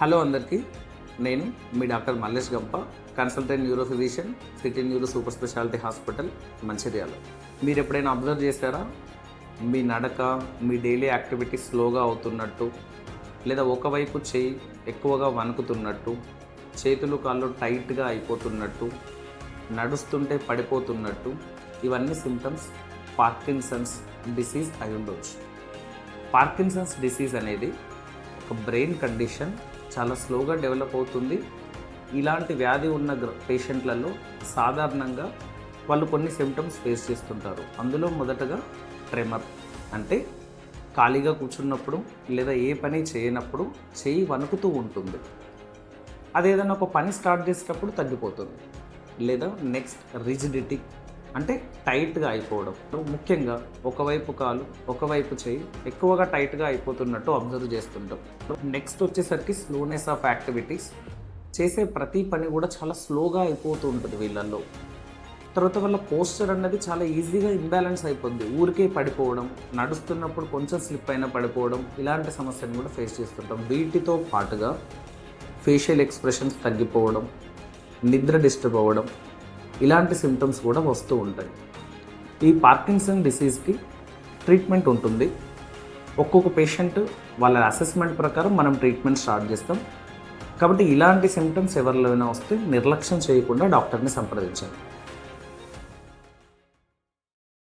Hello అందరికీ. నేను మీ doctor Mallesh Gampa consultant neuro physician city neuro super speciality hospital Mancherial. మీరు ఎప్పుడైనా observe చేశారా? మీ నడక మీ డైలీ యాక్టివిటీస్ స్లోగా అవుతున్నట్టు లేదా ఒకవైపు చేయి ఎక్కువగా వణుకుతున్నట్టు చేతులు కాళ్ళు టైట్గా అయిపోతున్నట్టు నడుస్తుంటే పడిపోతున్నట్టు ఇవన్నీ సిమ్టమ్స్ పార్కిన్సన్స్ డిసీజ్ అయి ఉండొచ్చు. పార్కిన్సన్స్ డిసీజ్ అనేది ఒక బ్రెయిన్ కండిషన్ చాలా స్లోగా డెవలప్ అవుతుంది. ఇలాంటి వ్యాధి ఉన్న గ్ర- పేషెంట్లలో సాధారణంగా వాళ్ళు కొన్ని సిమ్టమ్స్ ఫేస్ చేస్తుంటారు. అందులో మొదటగా ట్రెమర్ అంటే ఖాళీగా కూర్చున్నప్పుడు లేదా ఏ పని చేయనప్పుడు చేయి వణుకుతూ ఉంటుంది. అది ఏదైనా ఒక పని స్టార్ట్ చేసేటప్పుడు తగ్గిపోతుంది. లేదా నెక్స్ట్ రిజిడిటీ అంటే టైట్గా అయిపోవడం. ముఖ్యంగా ఒకవైపు కాలు ఒకవైపు చేయి ఎక్కువగా టైట్గా అయిపోతున్నట్టు అబ్జర్వ్ చేస్తుంటాం. నెక్స్ట్ వచ్చేసరికి స్లోనెస్ ఆఫ్ యాక్టివిటీస్. చేసే ప్రతి పని కూడా చాలా స్లోగా అయిపోతూ ఉంటుంది వీళ్ళల్లో. తర్వాత వాళ్ళ పోస్చర్ అన్నది చాలా ఈజీగా ఇంబ్యాలెన్స్ అయిపోద్ది. ఊరికే పడిపోవడం నడుస్తున్నప్పుడు కొంచెం స్లిప్ అయినా పడిపోవడం ఇలాంటి సమస్యను కూడా ఫేస్ చేస్తుంటాం. వీటితో పాటుగా ఫేషియల్ ఎక్స్ప్రెషన్స్ తగ్గిపోవడం నిద్ర డిస్టర్బ్ అవ్వడం ఇలాంటి సిమ్టమ్స్ కూడా వస్తూ ఉంటాయి. ఈ పార్కిన్సన్ డిసీజ్కి ట్రీట్మెంట్ ఉంటుంది. ఒక్కొక్క పేషెంట్ వాళ్ళ అసెస్మెంట్ ప్రకారం మనం ట్రీట్మెంట్ స్టార్ట్ చేస్తాం. కాబట్టి ఇలాంటి సిమ్టమ్స్ ఎవరిలోనైనా వస్తే నిర్లక్ష్యం చేయకుండా డాక్టర్ని సంప్రదించండి.